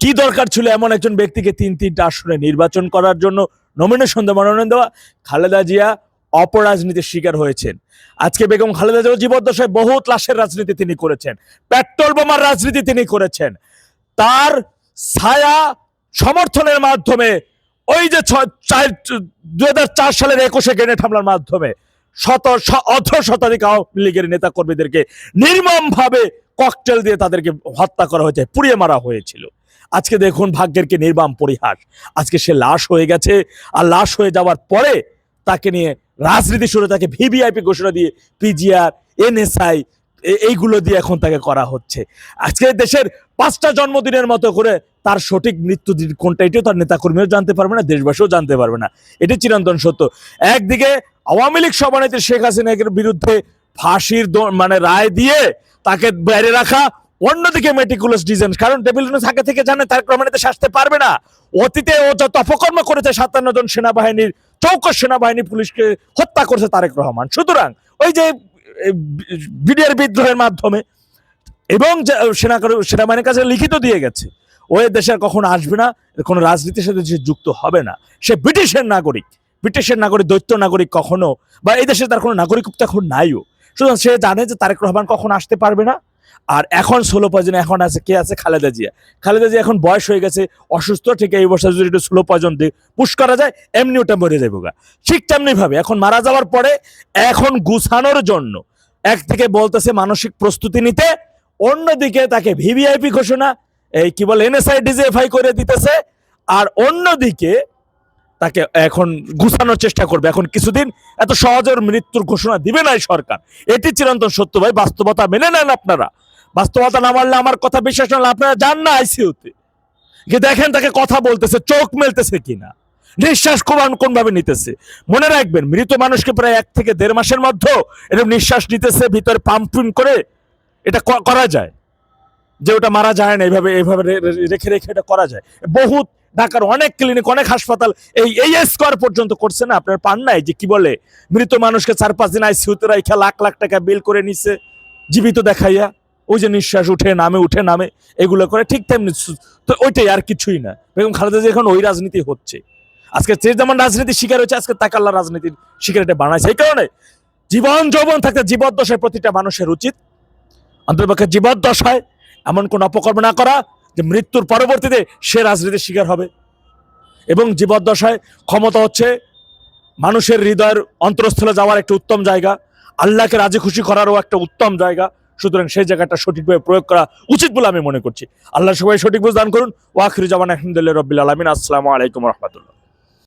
কি দরকার ছিল এমন একজন ব্যক্তিকে তিন তিনটা আসনে নির্বাচন করার জন্য? নমিনেশন দেওয়া, মনোনয়ন দেওয়া। খালেদা জিয়া অপরাজনীতির শিকার হয়েছেন। আজকে বেগম খালেদা জিয়া জীবদ্দশায় বহুত লাশের রাজনীতি তিনি করেছেন। পেট্রোল বোমার রাজনীতি তিনি করেছেন। তার ছায়া সমর্থনের মাধ্যমে ওই যে দু হাজার চার সালের একুশে গ্রেনেড হামলার মাধ্যমে শত অর্ধ শতাধিক আওয়ামী লীগের নেতা কর্মীদেরকে নির্মম ভাবে ককটেল দিয়ে তাদেরকে হত্যা করা হয়েছে, পুড়িয়ে মারা হয়েছিল। আজকে দেখুন ভাগ্যের কি নির্বাম পরিহাস। আজকে সে লাশ হয়ে গেছে, আর লাশ হয়ে যাওয়ার পরে তাকে নিয়ে রাজনীতি শুরু, তাকে ভিভিআইপি ঘোষণা দিয়ে পিজিআর এনএসআই এইগুলো দিয়ে এখন তাকে করা হচ্ছে। আজকে দেশের পাঁচটা জন্মদিনের মতো করে তার সঠিক মৃত্যু দিন কোনটা, এটিও তার নেতাকর্মীও জানতে পারবে না, দেশবাসীও জানতে পারবে না। এটি চিরন্তন সত্য। একদিকে আওয়ামী লীগ সভানেত্রী শেখ হাসিনার বিরুদ্ধে ফাঁসির মানে রায় দিয়ে তাকে বাইরে রাখা অন্যদিকে মেটিকুলাস ডিজাইন কারণ টেবিল আগে থেকে জানে, তার ক্রমান্বিত সাজতে পারবে না। অতীতে ও যত অপকর্ম করেছে, সাতান্ন জন সেনাবাহিনীর চৌকস সেনাবাহিনী পুলিশকে হত্যা করেছে তারেক রহমান। সুতরাং, ওই যে বিডিআর বিদ্রোহের মাধ্যমে, এবং সেনা সেনাবাহিনীর কাছে লিখিত দিয়ে গেছে, ও এ দেশে কখনো আসবে না, কোনো রাজনীতির সাথে সে যুক্ত হবে না। সে ব্রিটিশের নাগরিক ব্রিটিশের নাগরিক, দৈত্য নাগরিক কখনো, বা এই দেশে তার কোনো নাগরিকত্ব এখন নাইও। সুতরাং সে জানে যে তারেক রহমান কখন আসতে পারবে না। আর এখন স্লো পয়জন এখন আছে, কে আছে? খালেদা জিয়া। খালেদা জিয়া এখন বয়স হয়ে গেছে, অসুস্থ, ঠিক এই বছর যদি একটু স্লো পয়জন দিয়ে পুশ করা যায় এমনি ওটা মরে যাব গা। ঠিক তেমনি ভাবে, এখন মারা যাওয়ার পরে এখন গুছানোর জন্য এক থেকে বলতেছে মানসিক প্রস্তুতি নিতে, অন্যদিকে তাকে ভিভিআইপি ঘোষণা, এই কি বলে এনএসআই ডিজিএফআই করে দিতেছে, আর অন্যদিকে তাকে এখন গুছানোর চেষ্টা করবে। এখন কিছুদিন এত সহজের মৃত্যুর ঘোষণা দিবে না সরকার। এটি চিরন্তন সত্য ভাই, বাস্তবতা মেনে নেন আপনারা। বাস্তবতা না মানলে আমার কথা বিশ্বাস না আপনারা যান না আইসিইউতে গিয়ে দেখেন তাকে কথা বলতেছে, চোখ মেলতেছে কিনা। নিঃশ্বাস কোন কোন ভাবে নিতেছে? মনে রাখবেন, মৃত মানুষকে প্রায় এক থেকে দেড় মাসের মধ্যে এরকম নিঃশ্বাস নিতেছে, ভিতরে পাম্পিং করে এটা করা যায়। যে ওটা মারা যায় না, এইভাবে এইভাবে রেখে রেখে এটা করা যায়। বহুত ঢাকার অনেক ক্লিনিক অনেক হাসপাতাল এই এই স্কোয়ার পর্যন্ত করছে না, আপনার পান নাই? যে কি বলে? মৃত মানুষকে চার পাঁচ দিন আইসিউতে রাখা লাখ লাখ টাকা বিল করে নিছে, জীবিত দেখাইয়া। ওই যে নিঃশ্বাস উঠে, নামে উঠে, নামে, এগুলো করে ঠিক তেমনি তো ওইটাই আর কিছুই না। বেগম খালেদা এখন ওই রাজনীতি হচ্ছে। আজকে যে যেমন রাজনীতির শিকার হচ্ছে আজকে তাকে আল্লাহ রাজনীতির শিকার এটা বানাইছে। এই কারণে জীবন যৌবন থাকতে জীবদ্দশায় প্রতিটা মানুষের উচিত। অন্তর্পক্ষে জীবদ্দশায় এমন কোন অপকর্ম না করা যে মৃত্যুর পরবর্তীতে সে রাজনীতির শিকার হবে। এবং জীবদ্দশায় ক্ষমতা হচ্ছে মানুষের হৃদয়ের অন্তরস্থলে যাওয়ার একটা উত্তম জায়গা, আল্লাহকে রাজি খুশি করারও একটা উত্তম জায়গা। সুতরাং সেই জায়গাটা সঠিকভাবে প্রয়োগ করা উচিত বলে আমি মনে করছি। আল্লাহ সবাই সঠিক বুঝ দান করুন। ওয়াখির জামান আহমদুল্লাহ রবিল আলমিন। আসসালামু আলাইকুম রহমতুল্লাহ।